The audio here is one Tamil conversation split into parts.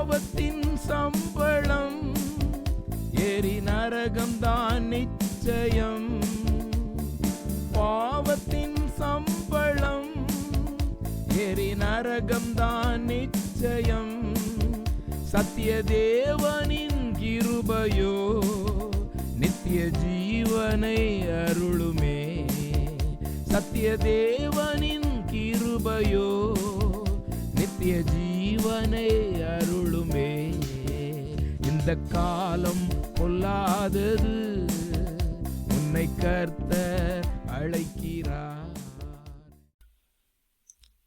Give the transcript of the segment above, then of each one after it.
பாவத்தின் சம்பளம். எரி நரகம்தான் நிச்சயம். பாவத்தின் சம்பளம். எரி நரகம்தான் நிச்சயம். சத்திய தேவனின் கிருபையோ நித்திய ஜீவனை அருளுமே. சத்திய தேவனின் கிருபையோ நித்திய ஜீவனை அருளுமே. இந்த காலம் பொல்லாதது உன்னை கர்த்தர் அழைக்கிறார்.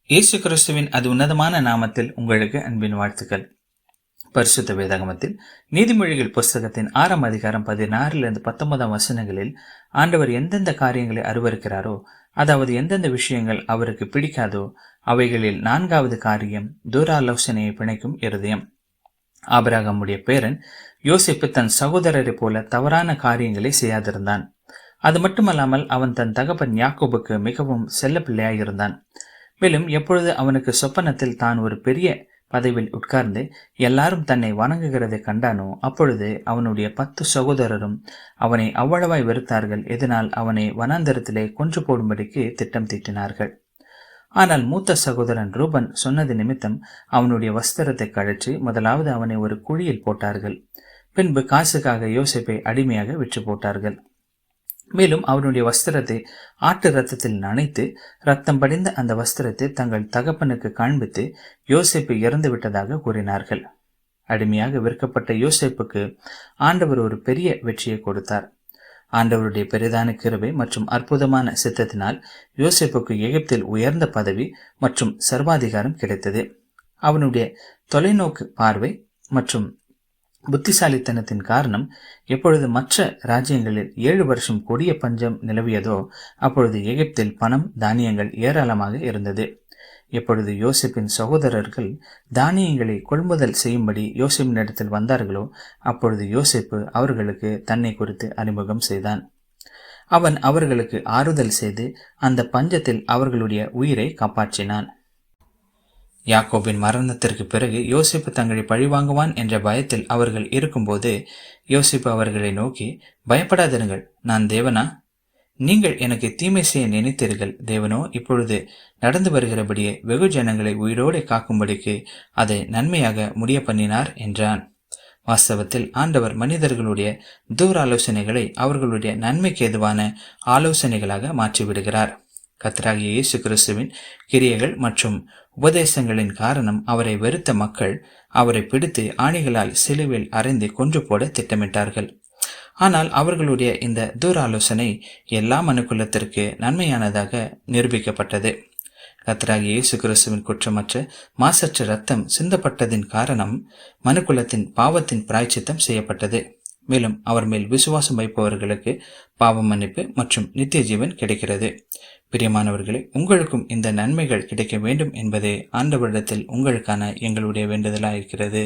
இயேசு கிறிஸ்துவின் அது உன்னதமான நாமத்தில் உங்களுக்கு அன்பின் வாழ்த்துக்கள். பரிசுத்த வேதாகமத்தில் நீதிமொழிகள் புஸ்தகத்தின் ஆறாம் அதிகாரம் பதினாறிலிருந்து பத்தொன்பதாம் வசனங்களில் ஆண்டவர் எந்தெந்த காரியங்களை அருவருக்கிறாரோ அதாவது எந்தெந்த விஷயங்கள் அவருக்கு பிடிக்காதோ அவைகளில் நான்காவது காரியம் தூராலோசனையை பிணைக்கும் இருதயம். ஆபராகமுடைய பேரன் யோசிப்பு தன் சகோதரரை போல தவறான காரியங்களை செய்யாதிருந்தான். அது மட்டுமல்லாமல் அவன் தன் தகப்பன் யாக்கோபுக்கு மிகவும் செல்ல பிள்ளையாயிருந்தான். மேலும் எப்பொழுது அவனுக்கு சொப்பனத்தில் தான் ஒரு பெரிய பதவியில் உட்கார்ந்து எல்லாரும் தன்னை வணங்குகிறதை கண்டானோ அப்பொழுது அவனுடைய பத்து சகோதரரும் அவனை அவ்வளவாய் வெறுத்தார்கள். இதனால் அவனை வனாந்தரத்திலே கொன்று போடும்படிக்கு திட்டம் தீட்டினார்கள். ஆனால் மூத்த சகோதரன் ரூபன் சொன்னது நிமித்தம் அவனுடைய வஸ்திரத்தை கழற்றி முதலாவது அவனை ஒரு குழியில் போட்டார்கள். பின்பு காசுக்காக யோசிப்பை அடிமையாக விற்று போட்டார்கள். மேலும் அவனுடைய வஸ்திரத்தை ஆட்டு ரத்தத்தில் நனைத்து ரத்தம் படிந்த அந்த வஸ்திரத்தை தங்கள் தகப்பனுக்கு காண்பித்து யோசிப்பு இறந்து விட்டதாக கூறினார்கள். அடிமையாக விற்கப்பட்ட யோசிப்புக்கு ஆண்டவர் ஒரு பெரிய வெற்றியை கொடுத்தார். ஆண்டவருடைய பெரிதான கிருபை மற்றும் அற்புதமான சித்தத்தினால் யோசேப்புக்கு எகிப்தில் உயர்ந்த பதவி மற்றும் சர்வாதிகாரம் கிடைத்தது. அவனுடைய தொலைநோக்கு பார்வை மற்றும் புத்திசாலித்தனத்தின் காரணம் எப்பொழுது மற்ற ராஜ்யங்களில் ஏழு வருஷம் கொடிய பஞ்சம் நிலவியதோ அப்பொழுது எகிப்தில் பணம் தானியங்கள் ஏராளமாக இருந்தது. எப்பொழுது யோசிப்பின் சகோதரர்கள் தானியங்களை கொள்முதல் செய்யும்படி யோசிப்பின் இடத்தில் வந்தார்களோ அப்பொழுது யோசிப்பு அவர்களுக்கு தன்னை குறித்து அறிமுகம் செய்தான். அவன் அவர்களுக்கு ஆறுதல் செய்து அந்த பஞ்சத்தில் அவர்களுடைய உயிரை காப்பாற்றினான். யாக்கோபின் மரணத்திற்கு பிறகு யோசிப்பு தங்களை பழிவாங்குவான் என்ற பயத்தில் அவர்கள் இருக்கும்போது யோசிப்பு அவர்களை நோக்கி பயப்படாதிருங்கள் நான் தேவனா? நீங்கள் எனக்கு தீமை செய்ய நினைத்தீர்கள் தேவனோ இப்பொழுது நடந்து வருகிறபடியே வெகு ஜனங்களை உயிரோடு காக்கும்படிக்கு அதை நன்மையாக முடிய பண்ணினார் என்றான். வாஸ்தவத்தில் ஆண்டவர் மனிதர்களுடைய தூர ஆலோசனைகளை அவர்களுடைய நன்மைக்கு எதுவான ஆலோசனைகளாக மாற்றிவிடுகிறார். கத்தராகிய இயேசு கிறிஸ்துவின் கிரியைகள் மற்றும் உபதேசங்களின் காரணம் அவரை வெறுத்த மக்கள் அவரை பிடித்து ஆணிகளால் சிலுவில் அறைந்து கொன்று போட திட்டமிட்டார்கள். ஆனால் அவர்களுடைய இந்த தூர ஆலோசனை எல்லா மனுக்குலத்திற்கு நன்மையானதாக நிரூபிக்கப்பட்டது. கத்தராகி இயேசு கிறிஸ்துவின் குற்றமற்ற மாசற்ற ரத்தம் சிந்தப்பட்டதின் காரணம் மனுக்குலத்தின் பாவத்தின் பிராய்ச்சித்தம் செய்யப்பட்டது. மேலும் அவர் மேல் விசுவாசம் வைப்பவர்களுக்கு பாவ மன்னிப்பு மற்றும் நித்திய ஜீவன் கிடைக்கிறது. பிரியமானவர்களே உங்களுக்கும் இந்த நன்மைகள் கிடைக்க வேண்டும் என்பதே ஆண்டவரிடத்தில் உங்களுக்கான எங்களுடைய வேண்டுதலாக இருக்கிறது